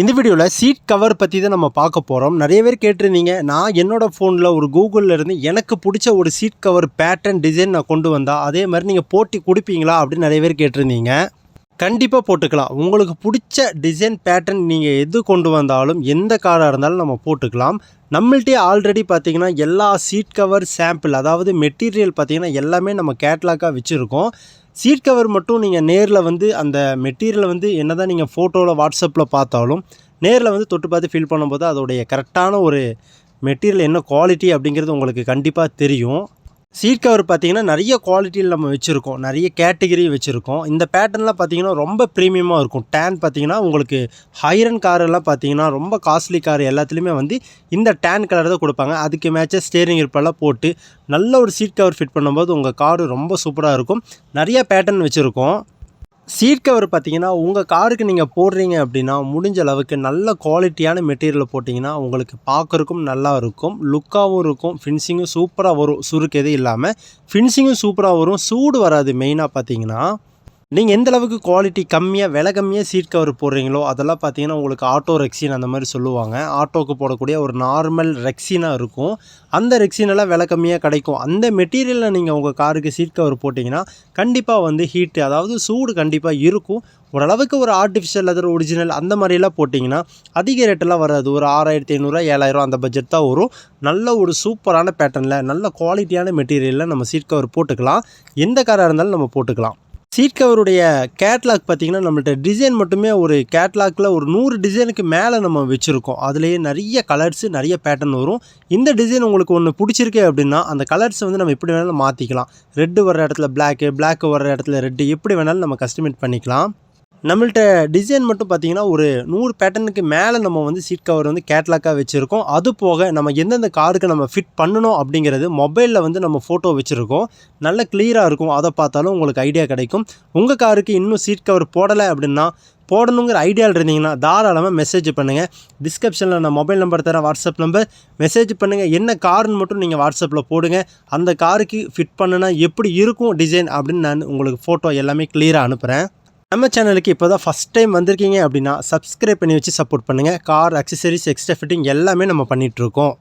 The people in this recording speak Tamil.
இந்த வீடியோவில் சீட் கவர் பற்றி தான் நம்ம பார்க்க போகிறோம் நிறைய பேர் கேட்டிருந்தீங்க. நான் என்னோடய ஃபோனில் ஒரு கூகுளில் இருந்து எனக்கு பிடிச்ச ஒரு சீட் கவர் பேட்டர்ன் டிசைன் நான் கொண்டு வந்தால் அதே மாதிரி நீங்கள் போட்டி கொடுப்பீங்களா அப்படின்னு நிறைய பேர் கேட்டிருந்தீங்க. கண்டிப்பாக போட்டுக்கலாம். உங்களுக்கு பிடிச்ச டிசைன் பேட்டர்ன் நீங்கள் எது கொண்டு வந்தாலும் எந்த காராக இருந்தாலும் நம்ம போட்டுக்கலாம். நம்மள்ட்டே ஆல்ரெடி பார்த்தீங்கன்னா எல்லா சீட் கவர் சாம்பிள் அதாவது மெட்டீரியல் பார்த்தீங்கன்னா எல்லாமே நம்ம கேட்லாக்காக வச்சுருக்கோம். சீட் கவர் மட்டும் நீங்கள் நேரில் வந்து அந்த மெட்டீரியலை வந்து என்ன தான் நீங்கள் ஃபோட்டோவில் வாட்ஸ்அப்பில் பார்த்தாலும் நேரில் வந்து தொட்டு பார்த்து ஃபில் பண்ணும்போது அதோடைய கரெக்டான ஒரு மெட்டீரியல் என்ன குவாலிட்டி அப்படிங்கிறது உங்களுக்கு கண்டிப்பாக தெரியும். சீட் கவர் பார்த்தீங்கன்னா நிறைய குவாலிட்டியில் நம்ம வச்சுருக்கோம். நிறைய கேட்டகிரி வச்சுருக்கோம். இந்த பேட்டர்ன்லாம் பார்த்தீங்கன்னா ரொம்ப ப்ரீமியமாக இருக்கும். டேன் பார்த்தீங்கன்னா உங்களுக்கு ஹைரன் காரெல்லாம் பார்த்தீங்கன்னா ரொம்ப காஸ்ட்லி கார் எல்லாத்துலேயுமே வந்து இந்த டேன் கலர் தான் கொடுப்பாங்க. அதுக்கு மேட்சாக ஸ்டேரிங் இருப்பெல்லாம் போட்டு நல்ல ஒரு சீட் கவர் ஃபிட் பண்ணும்போது உங்கள் காரு ரொம்ப சூப்பராக இருக்கும். நிறைய பேட்டர்ன் வச்சுருக்கோம். சீட் கவர் பார்த்தீங்கன்னா உங்கள் காருக்கு நீங்கள் போடுறீங்க அப்படின்னா முடிஞ்ச அளவுக்கு நல்ல குவாலிட்டியான மெட்டீரியலை போட்டிங்கன்னா உங்களுக்கு பார்க்குறக்கும் நல்லா இருக்கும். லுக்காகவும் இருக்கும். ஃபினிஷிங்கும் சூப்பராக வரும். சுருக்கு எதுவும் இல்லாமல் ஃபினிஷிங்கும் சூப்பராக வரும். சூடு வராது. மெயினாக பார்த்தீங்கன்னா நீங்கள் எந்த அளவுக்கு குவாலிட்டி கம்மியாக விலை கம்மியாக சீட் கவர் போடுறீங்களோ அதெல்லாம் பார்த்தீங்கன்னா உங்களுக்கு ஆட்டோ ரெக்ஸின் அந்த மாதிரி சொல்லுவாங்க. ஆட்டோக்கு போடக்கூடிய ஒரு நார்மல் ரெக்ஸினாக இருக்கும். அந்த ரெக்ஸினெல்லாம் விலை கம்மியாக கிடைக்கும். அந்த மெட்டீரியலில் நீங்கள் உங்கள் காருக்கு சீட் கவர் போட்டிங்கன்னா கண்டிப்பாக வந்து ஹீட்டு அதாவது சூடு கண்டிப்பாக இருக்கும். ஓரளவுக்கு ஒரு ஆர்டிஃபிஷியல் லெதர் ஒரிஜினல் அந்த மாதிரிலாம் போட்டிங்கன்னா அதிக ரேட்டெல்லாம் வராது. ஒரு ஆறாயிரத்தி ஐநூறுரூவா ஏழாயிரம் அந்த பட்ஜெட் தான் வரும். நல்ல ஒரு சூப்பரான பேட்டர்னில் நல்ல குவாலிட்டியான மெட்டீரியலில் நம்ம சீட் கவர் போட்டுக்கலாம். எந்த காராக இருந்தாலும் நம்ம போட்டுக்கலாம். சீட் கவருடைய கேட்லாக் பார்த்திங்கன்னா நம்மள்ட்ட டிசைன் மட்டுமே ஒரு கேட்லாகில் ஒரு நூறு டிசைனுக்கு மேலே நம்ம வச்சுருக்கோம். அதுலேயே நிறைய கலர்ஸு நிறைய பேட்டர்ன் வரும். இந்த டிசைன் உங்களுக்கு ஒன்று பிடிச்சிருக்கு அப்படின்னா அந்த கலர்ஸை வந்து நம்ம எப்படி வேணாலும் மாற்றிக்கலாம் ரெட்டு வர இடத்துல பிளாக்கு பிளாக் வர இடத்துல ரெட்டு எப்படி வேணாலும் நம்ம கஸ்டமைட் பண்ணிக்கலாம். நம்மள்ட்ட டிசைன் மட்டும் பார்த்தீங்கன்னா ஒரு நூறு பேட்டர்னுக்கு மேலே நம்ம வந்து சீட் கவர் வந்து கேட்லாக்காக வச்சுருக்கோம். அது போக நம்ம எந்தெந்த காருக்கு நம்ம ஃபிட் பண்ணணும் அப்படிங்கிறது மொபைலில் வந்து நம்ம ஃபோட்டோ வச்சுருக்கோம். நல்ல கிளியராக இருக்கும். அதை பார்த்தாலும் உங்களுக்கு ஐடியா கிடைக்கும். உங்கள் காருக்கு இன்னும் சீட் கவர் போடலை அப்படின்னா போடணுங்கிற ஐடியாவில் இருந்தீங்கன்னா தாராளமாக மெசேஜ் பண்ணுங்கள் டிஸ்கிரிப்ஷனில் நான் மொபைல் நம்பர் தரேன் வாட்ஸ்அப் நம்பர் மெசேஜ் பண்ணுங்கள் என்ன காருன்னு மட்டும் நீங்கள் வாட்ஸ்அப்பில் போடுங்க. அந்த காருக்கு ஃபிட் பண்ணுனா எப்படி இருக்கும் டிசைன் அப்படின்னு நான் உங்களுக்கு ஃபோட்டோ எல்லாமே கிளியராக அனுப்புகிறேன் நம்ம சேனலுக்கு இப்போ தான் ஃபஸ்ட் டைம் வந்திருக்கீங்க அப்படின்னா சப்ஸ்கிரைப் பண்ணி வச்சு சப்போர்ட் பண்ணுங்கள் கார் அக்சசரிஸ் எக்ஸ்ட்ரா ஃபிட்டிங் எல்லாமே நம்ம பண்ணிகிட்ருக்கோம்